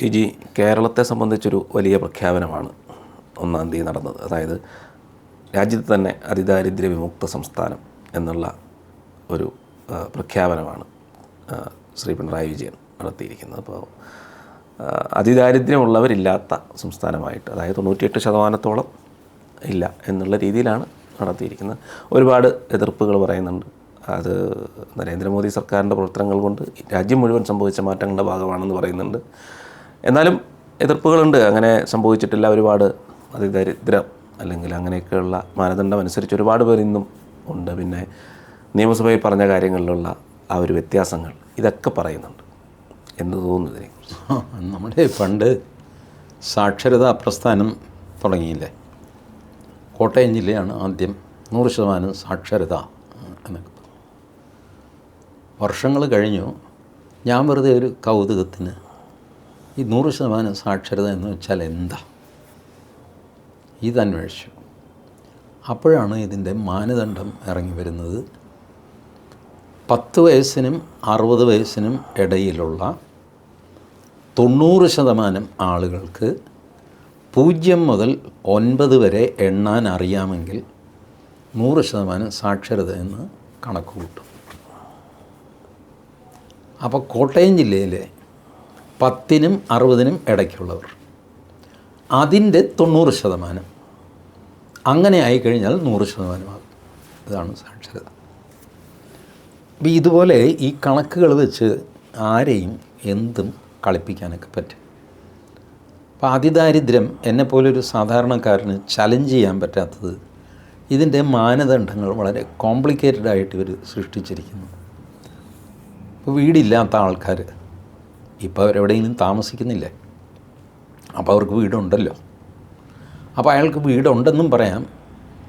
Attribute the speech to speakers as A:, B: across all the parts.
A: T G കേരളത്തെ സംബന്ധിച്ചൊരു വലിയ പ്രഖ്യാപനമാണ് ഒന്നാം തീയതി നടന്നത്. അതായത് രാജ്യത്ത് തന്നെ അതിദാരിദ്ര്യ വിമുക്ത സംസ്ഥാനം എന്നുള്ള ഒരു പ്രഖ്യാപനമാണ് ശ്രീ പിണറായി വിജയൻ നടത്തിയിരിക്കുന്നത്. അപ്പോൾ അതിദാരിദ്ര്യമുള്ളവരില്ലാത്ത സംസ്ഥാനമായിട്ട് അതായത് തൊണ്ണൂറ്റിയെട്ട് ശതമാനത്തോളം ഇല്ല എന്നുള്ള രീതിയിലാണ് നടത്തിയിരിക്കുന്നത്. ഒരുപാട് എതിർപ്പുകൾ പറയുന്നുണ്ട്. അത് നരേന്ദ്രമോദി സർക്കാരിന്റെ പ്രവർത്തനങ്ങൾ കൊണ്ട് രാജ്യം മുഴുവൻ സംഭവിച്ച മാറ്റങ്ങളുടെ ഭാഗമാണെന്ന് പറയുന്നുണ്ട്. എന്നാലും എതിർപ്പുകളുണ്ട്. അങ്ങനെ സംഭവിച്ചിട്ടില്ല ഒരുപാട് അതിദരിദ്രം അല്ലെങ്കിൽ അങ്ങനെയൊക്കെയുള്ള മാനദണ്ഡം അനുസരിച്ച് ഒരുപാട് പേർ ഇന്നും ഉണ്ട്. പിന്നെ നിയമസഭയിൽ പറഞ്ഞ കാര്യങ്ങളിലുള്ള ആ ഒരു വ്യത്യാസങ്ങൾ ഇതൊക്കെ പറയുന്നുണ്ട്. എന്ന് തോന്നുന്നു ഇതിനെക്കുറിച്ച്?
B: നമ്മുടെ പണ്ട് സാക്ഷരതാ പ്രസ്ഥാനം തുടങ്ങിയില്ലേ? കോട്ടയം ജില്ലയാണ് ആദ്യം നൂറ് ശതമാനം സാക്ഷരത എന്നൊക്കെ വർഷങ്ങൾ കഴിഞ്ഞു. ഞാൻ വെറുതെ ഒരു കൗതുകത്തിന് ഈ നൂറ് ശതമാനം സാക്ഷരത എന്ന് വെച്ചാൽ എന്താ? ഇതന്വേഷിച്ചു. അപ്പോഴാണ് ഇതിന്റെ മാനദണ്ഡം ഇറങ്ങി വരുന്നത്. പത്ത് വയസ്സിനും അറുപത് വയസ്സിനും ഇടയിലുള്ള തൊണ്ണൂറ് ശതമാനം ആളുകൾക്ക് പൂജ്യം മുതൽ ഒൻപത് വരെ എണ്ണാൻ അറിയാമെങ്കിൽ നൂറ് ശതമാനം സാക്ഷരത എന്ന് കണക്ക് കൂട്ടും. അപ്പോൾ കോട്ടയം ജില്ലയിലെ പത്തിനും അറുപതിനും ഇടയ്ക്കുള്ളവർ. അതിന്റെ തൊണ്ണൂറ് ശതമാനം അങ്ങനെ ആയിക്കഴിഞ്ഞാൽ നൂറ് ശതമാനമാകും. ഇതാണ് സാക്ഷരത. അപ്പോൾ ഇതുപോലെ ഈ കണക്കുകൾ വെച്ച് ആരെയും എന്തും കളിപ്പിക്കാനൊക്കെ പറ്റും. അപ്പോൾ അതിദാരിദ്ര്യം എന്നെപ്പോലൊരു സാധാരണക്കാരന് ചലഞ്ച് ചെയ്യാൻ പറ്റാത്തത് ഇതിന്റെ മാനദണ്ഡങ്ങൾ വളരെ കോംപ്ലിക്കേറ്റഡ് ആയിട്ട് ഇവർ സൃഷ്ടിച്ചിരിക്കുന്നു. ഇപ്പോൾ വീടില്ലാത്ത ആൾക്കാർ ഇപ്പോൾ അവരെവിടെയെങ്കിലും താമസിക്കുന്നില്ലേ? അപ്പോൾ അവർക്ക് വീടുണ്ടല്ലോ. അപ്പോൾ അയാൾക്ക് വീടുണ്ടെന്നും പറയാം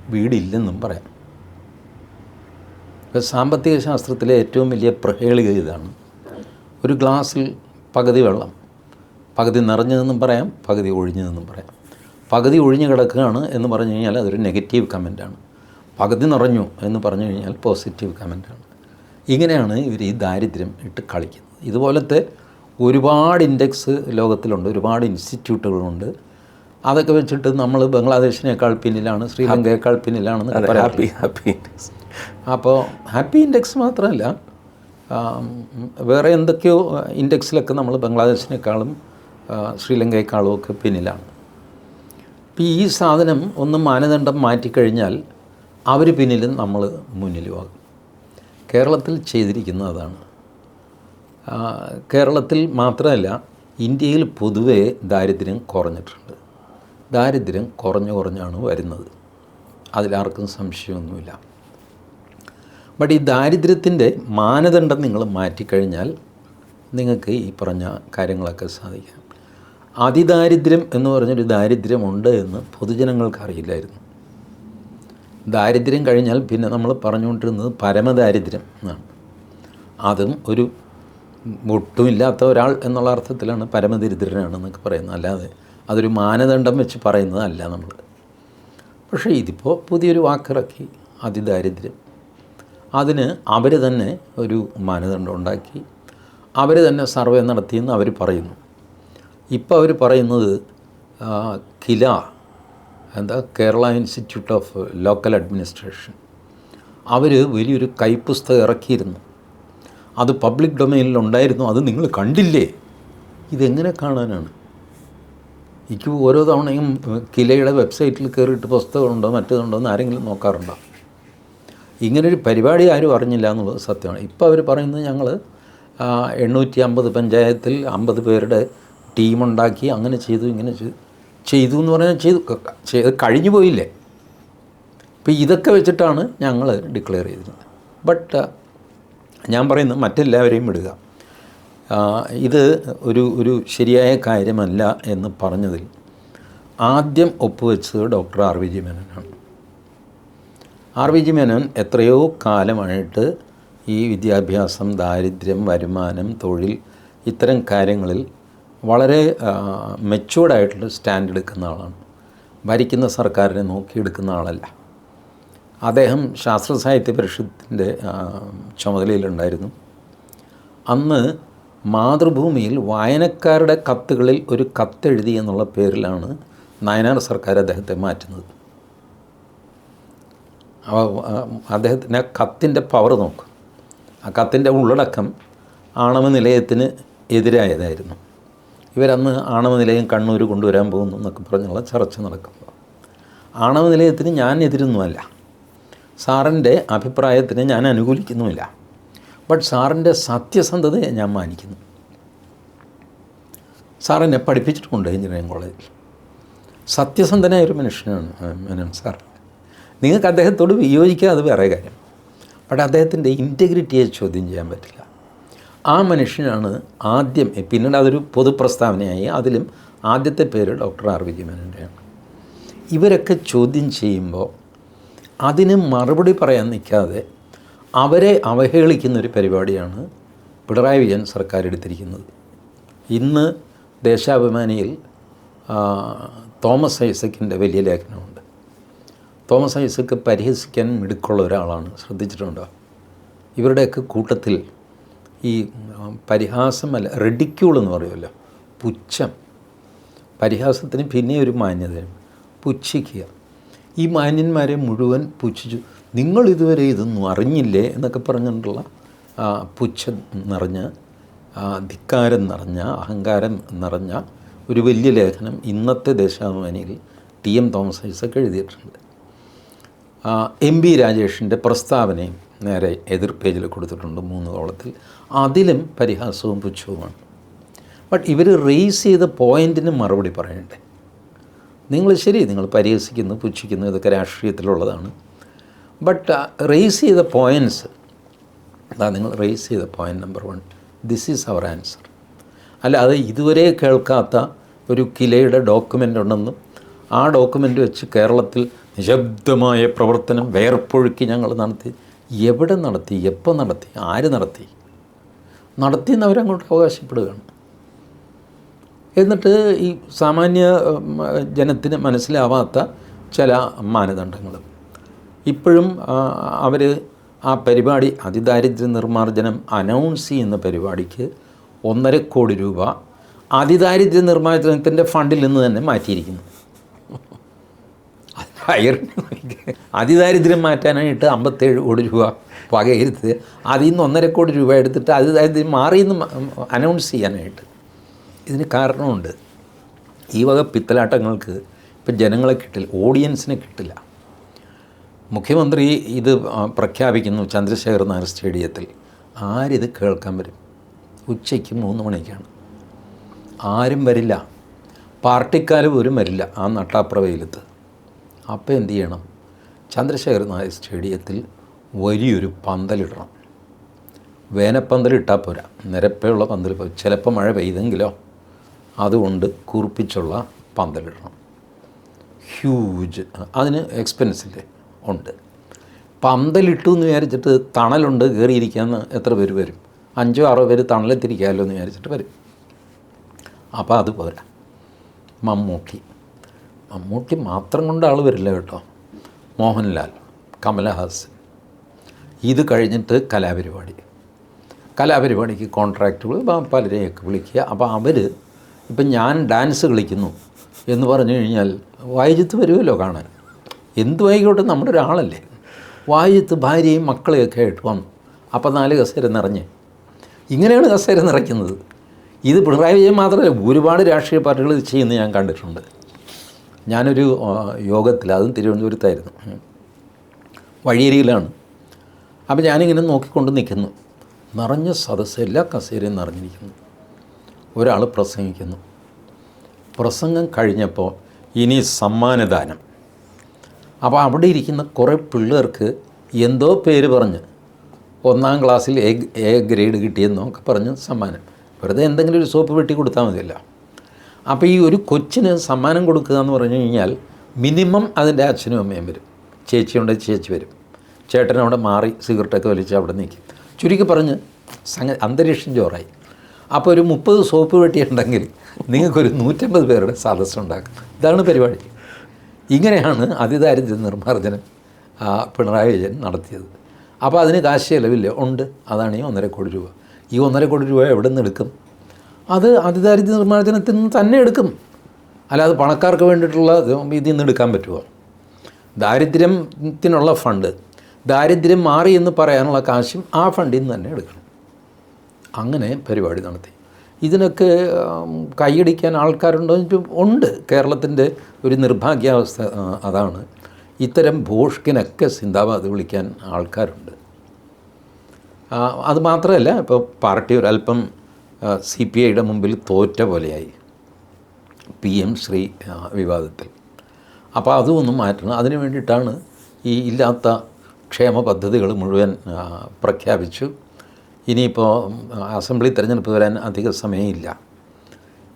B: വീടില്ലെന്നും പറയാം. ഇപ്പോൾ സാമ്പത്തിക ശാസ്ത്രത്തിലെ ഏറ്റവും വലിയ പ്രഹേളിക ഇതാണ്. ഒരു ഗ്ലാസ്സിൽ പകുതി വെള്ളം പകുതി നിറഞ്ഞതെന്നും പറയാം പകുതി ഒഴിഞ്ഞതെന്നും പറയാം. പകുതി ഒഴിഞ്ഞു കിടക്കുകയാണ് എന്ന് പറഞ്ഞു കഴിഞ്ഞാൽ അതൊരു നെഗറ്റീവ് കമന്റാണ്. പകുതി നിറഞ്ഞു എന്ന് പറഞ്ഞു കഴിഞ്ഞാൽ പോസിറ്റീവ് കമന്റാണ്. ഇങ്ങനെയാണ് ഇവർ ഈ ദാരിദ്ര്യം ഇട്ട് കളിക്കുന്നത്. ഇതുപോലത്തെ ഒരുപാട് ഇൻഡെക്സ് ലോകത്തിലുണ്ട് ഒരുപാട് ഇൻസ്റ്റിറ്റ്യൂട്ടുകളുണ്ട്. അതൊക്കെ വെച്ചിട്ട് നമ്മൾ ബംഗ്ലാദേശിനേക്കാൾ പിന്നിലാണ് ശ്രീലങ്കയേക്കാൾ പിന്നിലാണ്
A: ഹാപ്പി ഹാപ്പി ഇൻഡെക്സ്.
B: അപ്പോൾ ഹാപ്പി ഇൻഡെക്സ് മാത്രമല്ല വേറെ എന്തൊക്കെയോ ഇൻഡെക്സിലൊക്കെ നമ്മൾ ബംഗ്ലാദേശിനേക്കാളും ശ്രീലങ്കയെക്കാളും ഒക്കെ പിന്നിലാണ്. അപ്പോൾ ഈ സാധനം ഒന്ന് മാനദണ്ഡം മാറ്റിക്കഴിഞ്ഞാൽ അവർ പിന്നിലും നമ്മൾ മുന്നിലുമാകും. കേരളത്തിൽ ചെയ്തിരിക്കുന്നത് അതാണ്. കേരളത്തിൽ മാത്രമല്ല ഇന്ത്യയിൽ പൊതുവേ ദാരിദ്ര്യം കുറഞ്ഞിട്ടുണ്ട്. ദാരിദ്ര്യം കുറഞ്ഞു കുറഞ്ഞാണ് വരുന്നത്. അതിലാർക്കും സംശയമൊന്നുമില്ല. ബട്ട് ഈ ദാരിദ്ര്യത്തിന്റെ മാനദണ്ഡം നിങ്ങൾ മാറ്റിക്കഴിഞ്ഞാൽ നിങ്ങൾക്ക് ഈ പറഞ്ഞ കാര്യങ്ങളൊക്കെ സാധിക്കാം. അതിദാരിദ്ര്യം എന്ന് പറഞ്ഞൊരു ദാരിദ്ര്യമുണ്ട് എന്ന് പൊതുജനങ്ങൾക്ക് അറിയില്ലായിരുന്നു. ദാരിദ്ര്യം കഴിഞ്ഞാൽ പിന്നെ നമ്മൾ പറഞ്ഞുകൊണ്ടിരുന്നത് പരമദാരിദ്ര്യം എന്നാണ്. അതും ഒരു ഒട്ടുമില്ലാത്ത ഒരാൾ എന്നുള്ള അർത്ഥത്തിലാണ് പരമദരിദ്രനാണെന്നൊക്കെ പറയുന്നത്. അല്ലാതെ അതൊരു മാനദണ്ഡം വെച്ച് പറയുന്നതല്ല നമ്മൾ പക്ഷേ ഇതിപ്പോൾ പുതിയൊരു വാക്കിറക്കി അതിദാരിദ്ര്യം. അതിന് അവർ തന്നെ ഒരു മാനദണ്ഡം ഉണ്ടാക്കി അവർ തന്നെ സർവേ നടത്തിയെന്ന് അവർ പറയുന്നു. ഇപ്പോൾ അവർ പറയുന്നത് കില എന്താ Kerala institute of local administration. അവർ വലിയൊരു കൈപ്പുസ്തകം ഇറക്കിയിരുന്നു. അത് പബ്ലിക് ഡൊമൈനിൽ ഉണ്ടായിരുന്നു അത് നിങ്ങൾ കണ്ടില്ലേ? ഇതെങ്ങനെ കാണാനാണ്? എനിക്ക് ഓരോ തവണയും കിലയുടെ വെബ്സൈറ്റിൽ കയറിയിട്ട് പുസ്തകമുണ്ടോ മറ്റേതുണ്ടോ എന്ന് ആരെങ്കിലും നോക്കാറുണ്ടോ? ഇങ്ങനൊരു പരിപാടി ആരും അറിഞ്ഞില്ല എന്നുള്ളത് സത്യമാണ്. ഇപ്പോൾ അവർ പറയുന്നത് ഞങ്ങൾ എണ്ണൂറ്റി അമ്പത് പഞ്ചായത്തിൽ അമ്പത് പേരുടെ ടീമുണ്ടാക്കി അങ്ങനെ ചെയ്തു ഇങ്ങനെ ചെയ്തു. ചെയ്തു എന്ന് പറഞ്ഞാൽ ചെയ്തു. ചെയ്ത് കഴിഞ്ഞു പോയില്ലേ? ഇപ്പോൾ ഇതൊക്കെ വെച്ചിട്ടാണ് ഞങ്ങൾ ഡിക്ലെയർ ചെയ്തിരുന്നത്. ബട്ട് ഞാൻ പറയുന്നത് മറ്റെല്ലാവരെയും വിടുക. ഇത് ഒരു ഒരു ശരിയായ കാര്യമല്ല എന്ന് പറഞ്ഞതിൽ ആദ്യം ഒപ്പുവെച്ചത് ഡോക്ടർ ആർ വി ജി മേനോനാണ്. ആർ വി ജി മേനോൻ എത്രയോ കാലമായിട്ട് ഈ വിദ്യാഭ്യാസം ദാരിദ്ര്യം വരുമാനം തൊഴിൽ ഇത്തരം കാര്യങ്ങളിൽ വളരെ മെച്ചുവേർഡായിട്ടുള്ള സ്റ്റാൻഡ് എടുക്കുന്ന ആളാണ്. ഭരിക്കുന്ന സർക്കാരിനെ നോക്കിയെടുക്കുന്ന ആളല്ല. അദ്ദേഹം ശാസ്ത്ര സാഹിത്യ പരിഷത്തിന്റെ ചുമതലയിലുണ്ടായിരുന്നു. അന്ന് മാതൃഭൂമിയിൽ വായനക്കാരുടെ കത്തുകളിൽ ഒരു കത്തെഴുതി എന്നുള്ള പേരിലാണ് നയനാർ സർക്കാർ അദ്ദേഹത്തെ മാറ്റുന്നത്. അദ്ദേഹത്തിന്റെ ആ കത്തിന്റെ പവർ നോക്കും. ആ കത്തിന്റെ ഉള്ളടക്കം ആണവ നിലയത്തിന് എതിരായതായിരുന്നു. ഇവരന്ന് ആണവ നിലയം കണ്ണൂർ കൊണ്ടുവരാൻ പോകുന്നു എന്നൊക്കെ പറഞ്ഞുള്ള ചർച്ച നടക്കുമ്പോൾ. ആണവ നിലയത്തിന് ഞാൻ എതിരൊന്നുമല്ല. സാറിന്റെ അഭിപ്രായത്തിന് ഞാൻ അനുകൂലിക്കുന്നുമില്ല. ബട്ട് സാറിന്റെ സത്യസന്ധതയെ ഞാൻ മാനിക്കുന്നു. സാർ എന്നെ പഠിപ്പിച്ചിട്ടുണ്ട് എഞ്ചിനീയറിംഗ് കോളേജിൽ. സത്യസന്ധനായ ഒരു മനുഷ്യനാണ് മേനോൻ സാർ. നിങ്ങൾക്ക് അദ്ദേഹത്തോട് വിയോജിക്കുക അത് വേറെ കാര്യം. ബട്ട് അദ്ദേഹത്തിന്റെ ഇന്റഗ്രിറ്റിയെ ചോദ്യം ചെയ്യാൻ പറ്റില്ല. ആ മനുഷ്യനാണ് ആദ്യം പിന്നീട് അതൊരു പൊതുപ്രസ്താവനയായി അതിലും ആദ്യത്തെ പേര് ഡോക്ടർ ആർ വിജയമേനന്റെയാണ് ഇവരൊക്കെ ചോദ്യം ചെയ്യുമ്പോൾ അതിന് മറുപടി പറയാൻ നിൽക്കാതെ അവരെ അവഹേളിക്കുന്ന ഒരു പരിപാടിയാണ് പിണറായി വിജയൻ സർക്കാർ എടുത്തിരിക്കുന്നത് ഇന്ന് ദേശാഭിമാനിയിൽ തോമസ് ഐസക്കിന്റെ വലിയ ലേഖനമുണ്ട്. തോമസ് ഐസക്ക് പരിഹസിക്കാൻ മിടുക്കുള്ള ഒരാളാണ് ശ്രദ്ധിച്ചിട്ടുണ്ടോ? ഇവരുടെയൊക്കെ കൂട്ടത്തിൽ ഈ പരിഹാസമല്ല റെഡിക്യൂൾ എന്ന് പറയുമല്ലോ പുച്ഛം. പരിഹാസത്തിന് പിന്നെ ഒരു മാന്യതയും പുച്ഛിക്കുക. ഈ മാന്യന്മാരെ മുഴുവൻ പുച്ഛിച്ചു. നിങ്ങൾ ഇതുവരെ ഇതൊന്നും അറിഞ്ഞില്ലേ? എന്നൊക്കെ പറഞ്ഞിട്ടുള്ള പുച്ഛം നിറഞ്ഞ ധിക്കാരം നിറഞ്ഞ അഹങ്കാരം നിറഞ്ഞ ഒരു വലിയ ലേഖനം ഇന്നത്തെ ദേശാഭിമാനിയിൽ ടി എം തോമസ് ഐസക്ക് എഴുതിയിട്ടുണ്ട്. എം ബി രാജേഷിന്റെ പ്രസ്താവനയും നേരെ എതിർ പേജിൽ കൊടുത്തിട്ടുണ്ട് മൂന്ന് കോളത്തിൽ. അതിലും പരിഹാസവും പുച്ഛവുമാണ്. ബട്ട് ഇവർ റേസ് ചെയ്ത പോയിന്റിന് മറുപടി പറയണ്ടേ? നിങ്ങൾ ശരി നിങ്ങൾ പരിഹസിക്കുന്നു പുച്ഛിക്കുന്നു ഇതൊക്കെ രാഷ്ട്രീയത്തിലുള്ളതാണ്. ബട്ട് റേസ് ചെയ്ത പോയിന്റ്സ് അതാ നിങ്ങൾ റേസ് ചെയ്ത point number one this is our answer അല്ല അത് ഇതുവരെ കേൾക്കാത്ത ഒരു കിലയുടെ ഡോക്യുമെന്റ് ഉണ്ടെന്നും ആ ഡോക്യുമെന്റ് വെച്ച് കേരളത്തിൽ നിശബ്ദമായ പ്രവർത്തനം വേർപ്പൊഴുക്കി ഞങ്ങൾ നടത്തി. എവിടെ നടത്തി? എപ്പോൾ നടത്തി? ആര് നടത്തി? നടത്തിയെന്ന് അവരങ്ങോട്ട് അവകാശപ്പെടുകയാണ്. എന്നിട്ട് ഈ സാമാന്യ ജനത്തിന് മനസ്സിലാവാത്ത ചില മാനദണ്ഡങ്ങൾ. ഇപ്പോഴും അവർ ആ പരിപാടി അതിദാരിദ്ര്യ നിർമ്മാർജനം അനൗൺസ് ചെയ്യുന്ന പരിപാടിക്ക് ഒന്നര കോടി രൂപ അതിദാരിദ്ര്യ നിർമ്മാർജനത്തിന്റെ ഫണ്ടിൽ നിന്ന് തന്നെ മാറ്റിയിരിക്കുന്നു. ഹയർ അതിദാരിദ്ര്യം മാറ്റാനായിട്ട് അമ്പത്തേഴ് കോടി രൂപ വകയിരുത്ത് അതിൽ നിന്ന് ഒന്നര കോടി രൂപ എടുത്തിട്ട് അതിദാരിദ്ര്യം മാറിയെന്ന് അനൗൺസ് ചെയ്യാനായിട്ട്. ഇതിന് കാരണമുണ്ട്. ഈ വക പിത്തലാട്ടങ്ങൾക്ക് ഇപ്പം ജനങ്ങളെ കിട്ടില്ല ഓഡിയൻസിനെ കിട്ടില്ല. മുഖ്യമന്ത്രി ഇത് പ്രഖ്യാപിക്കുന്നു ചന്ദ്രശേഖർ നായർ സ്റ്റേഡിയത്തിൽ. ആരിത് കേൾക്കാൻ വരും? ഉച്ചയ്ക്ക് മൂന്ന് മണിക്കാണ്. ആരും വരില്ല. പാർട്ടിക്കാർ പോലും വരില്ല ആ നട്ടാപ്രവയിലത്ത്. അപ്പോൾ എന്ത് ചെയ്യണം? ചന്ദ്രശേഖർ നായർ സ്റ്റേഡിയത്തിൽ വലിയൊരു പന്തലിടണം. വേനപ്പന്തലിട്ടാൽ പോരാ. നിരപ്പയുള്ള പന്തൽ ചിലപ്പോൾ മഴ പെയ്തെങ്കിലോ? അതുകൊണ്ട് കുറിപ്പിച്ചുള്ള പന്തലിടണം. ഹ്യൂജ്. അതിന് എക്സ്പെൻസിന്റെ ഉണ്ട്. പന്തലിട്ടു എന്ന് വിചാരിച്ചിട്ട് തണലുണ്ട് കയറിയിരിക്കാമെന്ന് എത്ര പേര് വരും? അഞ്ചോ ആറോ പേര് തണലെത്തിരിക്കാമല്ലോ എന്ന് വിചാരിച്ചിട്ട് വരും. അപ്പോൾ അത് പോരാ. മമ്മൂട്ടി. മമ്മൂട്ടി മാത്രം കൊണ്ട് ആൾ വരില്ല കേട്ടോ. മോഹൻലാൽ കമലഹാസൻ. ഇത് കഴിഞ്ഞിട്ട് കലാപരിപാടി. കലാപരിപാടിക്ക് കോൺട്രാക്റ്റുകൾ പലരെയൊക്കെ വിളിക്കുക. അപ്പോൾ അവർ ഇപ്പം ഞാൻ ഡാൻസ് കളിക്കുന്നു എന്ന് പറഞ്ഞു കഴിഞ്ഞാൽ വായിജത്ത് വരുമല്ലോ കാണാൻ. എന്തു ആയിക്കോട്ടെ നമ്മുടെ ഒരാളല്ലേ. വായിജത്ത് ഭാര്യയും മക്കളെയൊക്കെ ആയിട്ട് വന്നു. അപ്പം നാല് കസേര നിറഞ്ഞ്. ഇങ്ങനെയാണ് കസേര നിറയ്ക്കുന്നത്. ഇത് പിണറായി വിജയൻ മാത്രമല്ല ഒരുപാട് രാഷ്ട്രീയ പാർട്ടികൾ ഇത് ചെയ്യുന്നത് ഞാൻ കണ്ടിട്ടുണ്ട്. ഞാനൊരു യോഗത്തിൽ അതും തിരുവനന്തപുരത്തായിരുന്നു. വഴിയരിയിലാണ് അപ്പോൾ ഞാനിങ്ങനെ നോക്കിക്കൊണ്ട് നിൽക്കുന്നു. നിറഞ്ഞ സദസ്സ് എല്ലാ കസേരയും നിറഞ്ഞിരിക്കുന്നു. ഒരാൾ പ്രസംഗിക്കുന്നു. പ്രസംഗം കഴിഞ്ഞപ്പോൾ ഇനി സമ്മാനദാനം. അപ്പോൾ അവിടെ ഇരിക്കുന്ന കുറേ പിള്ളേർക്ക് എന്തോ പേര് പറഞ്ഞ് ഒന്നാം ക്ലാസ്സിൽ എ എ ഗ്രേഡ് കിട്ടിയെന്നൊക്കെ പറഞ്ഞ് സമ്മാനം. വെറുതെ എന്തെങ്കിലും ഒരു സോപ്പ് വെട്ടി കൊടുത്താൽ മതിയല്ല. അപ്പോൾ ഈ ഒരു കൊച്ചിന് സമ്മാനം കൊടുക്കുക എന്ന് പറഞ്ഞു കഴിഞ്ഞാൽ മിനിമം അതിന്റെ അച്ഛനും അമ്മയും വരും. ചേച്ചിയുണ്ട് ചേച്ചി വരും. ചേട്ടനവിടെ മാറി സിഗരറ്റൊക്കെ വലിച്ച് അവിടെ നിൽക്കും. ചുരുക്കി പറഞ്ഞ് സംഗ അന്തരീക്ഷം ചോറായി. അപ്പോൾ ഒരു മുപ്പത് സോപ്പ് വെട്ടിയുണ്ടെങ്കിൽ നിങ്ങൾക്കൊരു നൂറ്റമ്പത് പേരുടെ സദസ്സ് ഉണ്ടാക്കും. ഇതാണ് പരിപാടി. ഇങ്ങനെയാണ് അതിദാരിദ്ര്യ നിർമ്മാർജനം പിണറായി വിജയൻ നടത്തിയത്. അപ്പോൾ അതിന് കാശ് ചിലവില്ല. ഉണ്ട്. അതാണ് ഈ ഒന്നര കോടി രൂപ. ഈ ഒന്നര കോടി രൂപ എവിടെ നിന്ന് എടുക്കും? അത് അതിദാരിദ്ര്യ നിർമ്മാർജനത്തിൽ നിന്ന് തന്നെ എടുക്കും. അല്ലാതെ പണക്കാർക്ക് വേണ്ടിയിട്ടുള്ള ഇത് ഇതിൽ നിന്ന് എടുക്കാൻ പറ്റുമോ? ദാരിദ്ര്യത്തിനുള്ള ഫണ്ട്. ദാരിദ്ര്യം മാറി എന്ന് പറയാനുള്ള കാശും ആ ഫണ്ടിൽ നിന്ന് തന്നെ എടുക്കണം. അങ്ങനെ പരിപാടി നടത്തി. ഇതിനൊക്കെ കൈയടിക്കാൻ ആൾക്കാരുണ്ടോ ഉണ്ട്. കേരളത്തിന്റെ ഒരു നിർഭാഗ്യാവസ്ഥ അതാണ്. ഇത്തരം ഭൂഷ്കിനൊക്കെ സിന്ദാബാദ് വിളിക്കാൻ ആൾക്കാരുണ്ട്. അതുമാത്രമല്ല അത് മാത്രമല്ല ഇപ്പോൾ പാർട്ടി ഒരല്പം സി പി ഐയുടെ മുമ്പിൽ തോറ്റ പോലെയായി. പി എം ശ്രീ വിവാദത്തിൽ. അപ്പോൾ അതൊന്നും മാറ്റണം. അതിന് വേണ്ടിയിട്ടാണ് ഈ ഇല്ലാത്ത ക്ഷേമ പദ്ധതികൾ മുഴുവൻ പ്രഖ്യാപിച്ചു. ഇനിയിപ്പോൾ അസംബ്ലി തിരഞ്ഞെടുപ്പ് വരാൻ അധിക സമയമില്ല.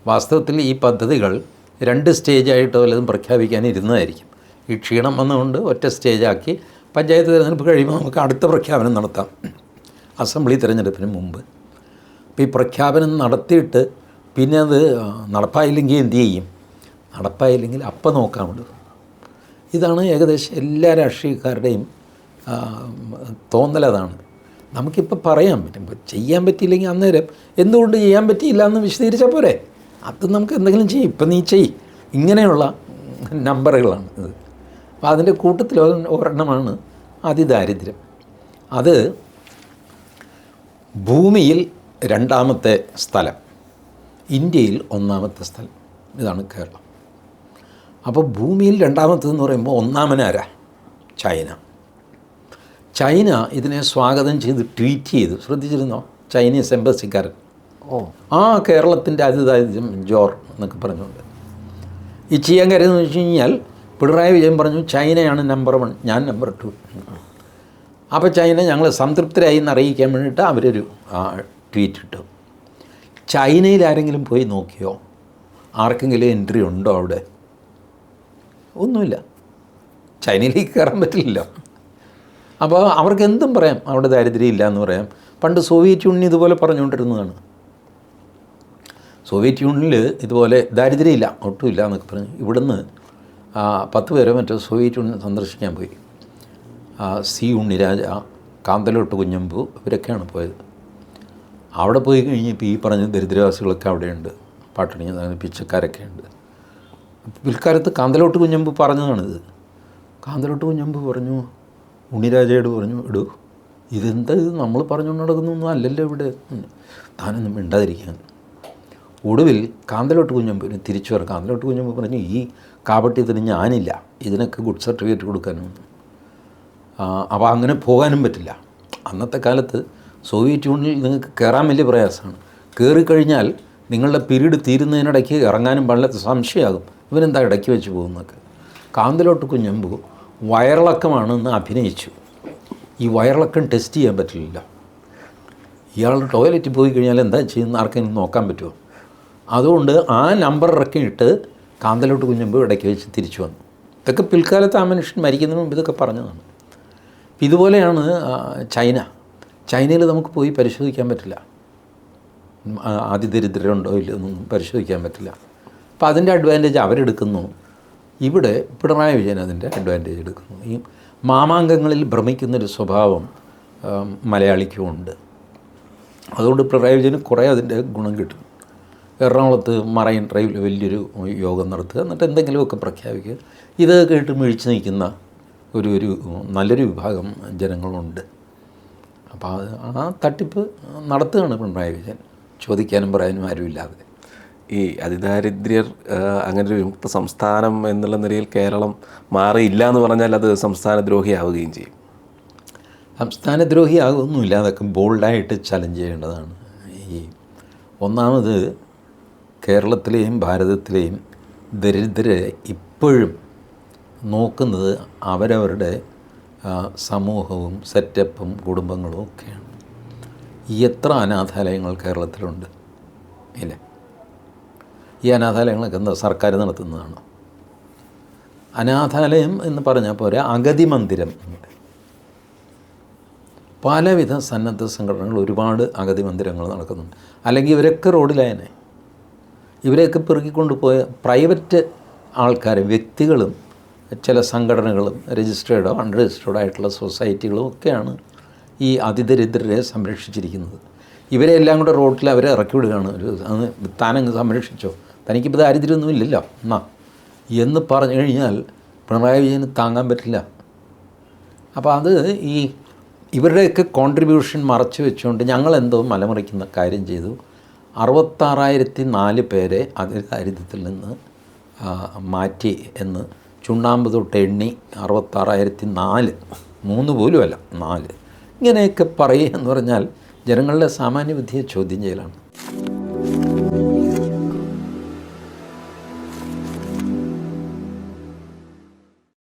B: വാസ്തവത്തിൽ ഈ പദ്ധതികൾ രണ്ട് സ്റ്റേജായിട്ട് വല്ലതും പ്രഖ്യാപിക്കാൻ ഇരുന്നതായിരിക്കും ഈ ക്ഷീണം വന്നുകൊണ്ട് ഒറ്റ സ്റ്റേജാക്കി പഞ്ചായത്ത് തിരഞ്ഞെടുപ്പ് കഴിയുമ്പോൾ നമുക്ക് അടുത്ത പ്രഖ്യാപനം നടത്താം. അസംബ്ലി തിരഞ്ഞെടുപ്പിന് മുമ്പ്. അപ്പോൾ ഈ പ്രഖ്യാപനം നടത്തിയിട്ട് പിന്നെ അത് നടപ്പായില്ലെങ്കിൽ എന്തു ചെയ്യും? നടപ്പായില്ലെങ്കിൽ അപ്പം നോക്കാമുള്ളൂ ഇതാണ് ഏകദേശം എല്ലാ രാഷ്ട്രീയക്കാരുടെയും തോന്നലതാണ് നമുക്കിപ്പോൾ പറയാൻ പറ്റും. ചെയ്യാൻ പറ്റിയില്ലെങ്കിൽ അന്നേരം എന്തുകൊണ്ട് ചെയ്യാൻ പറ്റിയില്ല എന്ന് വിശദീകരിച്ചാൽ പോരെ? അത് നമുക്ക് എന്തെങ്കിലും ചെയ്യും. ഇപ്പം നീ ചെയ്. ഇങ്ങനെയുള്ള നമ്പറുകളാണ് ഇത്. അപ്പോൾ അതിന്റെ കൂട്ടത്തിൽ ഒരെ- ഒരെണ്ണമാണ് അതിദാരിദ്ര്യം. അത് ഭൂമിയിൽ രണ്ടാമത്തെ സ്ഥലം. ഇന്ത്യയിൽ ഒന്നാമത്തെ സ്ഥലം. ഇതാണ് കേരളം. അപ്പോൾ ഭൂമിയിൽ രണ്ടാമത്തെന്ന് പറയുമ്പോൾ ഒന്നാമനാരാ? ചൈന. ചൈന ഇതിനെ സ്വാഗതം ചെയ്ത് ട്വീറ്റ് ചെയ്തു. ശ്രദ്ധിച്ചിരുന്നോ? ചൈനീസ് എംബസിക്കാരൻ
A: ഓ.
B: ആ കേരളത്തിന്റെ അതിദാരിദ്ര്യം ജോർ എന്നൊക്കെ പറഞ്ഞുകൊണ്ട്. ഈ ചെയ്യാൻ കാര്യം എന്ന് വെച്ച് കഴിഞ്ഞാൽ പിണറായി വിജയൻ പറഞ്ഞു ചൈനയാണ് നമ്പർ വൺ ഞാൻ നമ്പർ ടു അപ്പോൾ ചൈന ഞങ്ങൾ സംതൃപ്തരായി എന്ന് അറിയിക്കാൻ വേണ്ടിയിട്ട് അവരൊരു ട്വീറ്റ് ഇട്ടു. ചൈനയിൽ ആരെങ്കിലും പോയി നോക്കിയോ? ആർക്കെങ്കിലും എൻട്രി ഉണ്ടോ അവിടെ? ഒന്നുമില്ല. ചൈനയിലേക്ക് കയറാൻ പറ്റില്ലല്ലോ. അപ്പോൾ അവർക്ക് എന്തും പറയാം അവിടെ ദാരിദ്ര്യം ഇല്ല എന്ന് പറയാം. പണ്ട് സോവിയറ്റ് യൂണിയൻ ഇതുപോലെ പറഞ്ഞുകൊണ്ടിരുന്നതാണ്. സോവിയറ്റ് യൂണിയനിൽ ഇതുപോലെ ദാരിദ്ര്യമില്ല ഒട്ടുമില്ല എന്നൊക്കെ പറഞ്ഞു ഇവിടുന്ന് പത്ത് പേരോ മറ്റോ സോവിയറ്റ് യൂണിയൻ സന്ദർശിക്കാൻ പോയി. സി ഉണ്ണിരാജ കാന്തലോട്ട് കുഞ്ഞമ്പു ഇവരൊക്കെയാണ് പോയത്. അവിടെ പോയി കഴിഞ്ഞപ്പോൾ ഈ പറഞ്ഞ ദരിദ്രവാസികളൊക്കെ അവിടെയുണ്ട്. പട്ടിണി പിച്ചക്കാരൊക്കെ ഉണ്ട്. പിൽക്കാലത്ത് കാന്തലോട്ട് കുഞ്ഞമ്പ് പറഞ്ഞതാണിത്. കാന്തലോട്ട് കുഞ്ഞമ്പു പറഞ്ഞു ഉണ്ണിരാജയോട് പറഞ്ഞു ഇടൂ ഇതെന്താ ഇത്? നമ്മൾ പറഞ്ഞുകൊണ്ട് നടക്കുന്നൊന്നും അല്ലല്ലോ ഇവിടെ. താനൊന്നും മിണ്ടാതിരിക്കാൻ ഒടുവിൽ കാന്തലോട്ട് കുഞ്ഞമ്പ് തിരിച്ചു വരാം. കാന്തലോട്ട് കുഞ്ഞമ്പ് പറഞ്ഞു ഈ കാപട്യത്തിന് ഞാനില്ല. ഇതിനൊക്കെ ഗുഡ് സർട്ടിഫിക്കറ്റ് കൊടുക്കാനും അപ്പോൾ അങ്ങനെ പോകാനും പറ്റില്ല. അന്നത്തെ കാലത്ത് സോവിയറ്റ് യൂണിയനിൽ നിങ്ങൾക്ക് കയറാൻ വലിയ പ്രയാസമാണ്. കയറിക്കഴിഞ്ഞാൽ നിങ്ങളുടെ പിരീഡ് തീരുന്നതിനിടയ്ക്ക് ഇറങ്ങാനും വളരെ സംശയമാകും. ഇവനെന്താ ഇടയ്ക്ക് വെച്ച് പോകുന്നതൊക്കെ? കാന്തലോട്ട് കുഞ്ഞമ്പു വയറിളക്കമാണെന്ന് അഭിനയിച്ചു. ഈ വയറിളക്കം ടെസ്റ്റ് ചെയ്യാൻ പറ്റില്ല. ഇയാൾ ടോയ്ലറ്റിൽ പോയി കഴിഞ്ഞാൽ എന്താ ചെയ്യുന്ന ആർക്കെങ്കിലും നോക്കാൻ പറ്റുമോ? അതുകൊണ്ട് ആ നമ്പർ ഇറക്കിയിട്ട് കാന്തലോട്ട് കുഞ്ഞുമ്പോൾ ഇടയ്ക്ക് വെച്ച് തിരിച്ചു വന്നു. ഇതൊക്കെ പിൽക്കാലത്ത് ആ മനുഷ്യൻ മരിക്കുന്നതിന് മുമ്പ് ഇതൊക്കെ പറഞ്ഞതാണ്. ഇതുപോലെയാണ് ചൈന. ചൈനയിൽ നമുക്ക് പോയി പരിശോധിക്കാൻ പറ്റില്ല. ഉം, ആ, അതിദരിദ്രരുണ്ടോ ഇല്ലയോ എന്നൊന്നും പരിശോധിക്കാൻ പറ്റില്ല. അപ്പോൾ അതിന്റെ അഡ്വാന്റേജ് അവരെടുക്കുന്നു. ഇവിടെ പിണറായി വിജയൻ അതിന്റെ അഡ്വാന്റേജ് എടുക്കുന്നു. ഈ മാമാങ്കങ്ങളിൽ ഭ്രമിക്കുന്നൊരു സ്വഭാവം മലയാളിക്കുമുണ്ട്. അതുകൊണ്ട് പിണറായി വിജയന് കുറേ അതിന്റെ ഗുണം കിട്ടും. എറണാകുളത്ത് മറൈൻ ഡ്രൈവിൽ വലിയൊരു യോഗം നടത്തുക എന്നിട്ട് എന്തെങ്കിലുമൊക്കെ പ്രഖ്യാപിക്കുക. ഇത് കേട്ട് മിഴിച്ചു നിൽക്കുന്ന ഒരു ഒരു നല്ലൊരു വിഭാഗം ജനങ്ങളുണ്ട്. അപ്പോൾ ആ തട്ടിപ്പ് നടത്തുകയാണ് പിണറായി വിജയൻ. ചോദിക്കാനും പറയാനും ആരുമില്ലാതെ.
A: ഈ അതിദാരിദ്ര്യർ അങ്ങനെ ഒരു വിമുക്ത സംസ്ഥാനം എന്നുള്ള നിലയിൽ കേരളം മാറിയില്ല എന്ന് പറഞ്ഞാൽ അത് സംസ്ഥാന ദ്രോഹിയാവുകയും ചെയ്യും.
B: സംസ്ഥാനദ്രോഹിയാകുന്നില്ല അതൊക്കെ ബോൾഡായിട്ട് ചലഞ്ച് ചെയ്യേണ്ടതാണ്. ഈ ഒന്നാമത് കേരളത്തിലെയും ഭാരതത്തിലെയും ദരിദ്രരെ ഇപ്പോഴും നോക്കുന്നത് അവരവരുടെ സമൂഹവും സെറ്റപ്പും കുടുംബങ്ങളും ഒക്കെയാണ്. എത്ര അനാഥാലയങ്ങൾ കേരളത്തിലുണ്ട്? ഇല്ല? ഈ അനാഥാലയങ്ങളൊക്കെ എന്താ സർക്കാർ നടത്തുന്നതാണ്? അനാഥാലയം എന്ന് പറഞ്ഞാൽ പോരെ അഗതി മന്ദിരം. പലവിധ സന്നദ്ധ സംഘടനകൾ ഒരുപാട് അഗതി മന്ദിരങ്ങൾ നടക്കുന്നുണ്ട്. അല്ലെങ്കിൽ ഇവരൊക്കെ റോഡിലായനെ ഇവരെയൊക്കെ പെറുക്കിക്കൊണ്ടുപോയ പ്രൈവറ്റ് ആൾക്കാരും വ്യക്തികളും ചില സംഘടനകളും രജിസ്റ്റേർഡോ അൺരജിസ്റ്റേർഡോ ആയിട്ടുള്ള സൊസൈറ്റികളും ഒക്കെയാണ് ഈ അതിദരിദ്രരെ സംരക്ഷിച്ചിരിക്കുന്നത്. ഇവരെല്ലാം കൂടെ റോഡിൽ അവരെ ഇറക്കി വിടുകയാണ്. ഒരു അത് താനങ്ങ് സംരക്ഷിച്ചോ? തനിക്കിപ്പോൾ ദാരിദ്ര്യമൊന്നും ഇല്ലല്ലോ. എന്നാ എന്ന് പറഞ്ഞു കഴിഞ്ഞാൽ പിണറായി വിജയന് താങ്ങാൻ പറ്റില്ല. അപ്പോൾ അത് ഈ ഇവരുടെയൊക്കെ കോൺട്രിബ്യൂഷൻ മറച്ചു വെച്ചുകൊണ്ട് ഞങ്ങളെന്തോ മലമറിക്കുന്ന കാര്യം ചെയ്തു. അറുപത്താറായിരത്തി നാല് പേരെ അതിൽ ദാരിദ്ര്യത്തിൽ നിന്ന് മാറ്റി എന്ന് ചുണ്ണാമ്പ് തൊട്ട് എണ്ണി അറുപത്താറായിരത്തി നാല് മൂന്ന് പോലുമല്ല നാല്. ഇങ്ങനെയൊക്കെ പറയുക എന്ന് പറഞ്ഞാൽ ജനങ്ങളുടെ സാമാന്യബുദ്ധിയെ ചോദ്യം ചെയ്യലാണ്.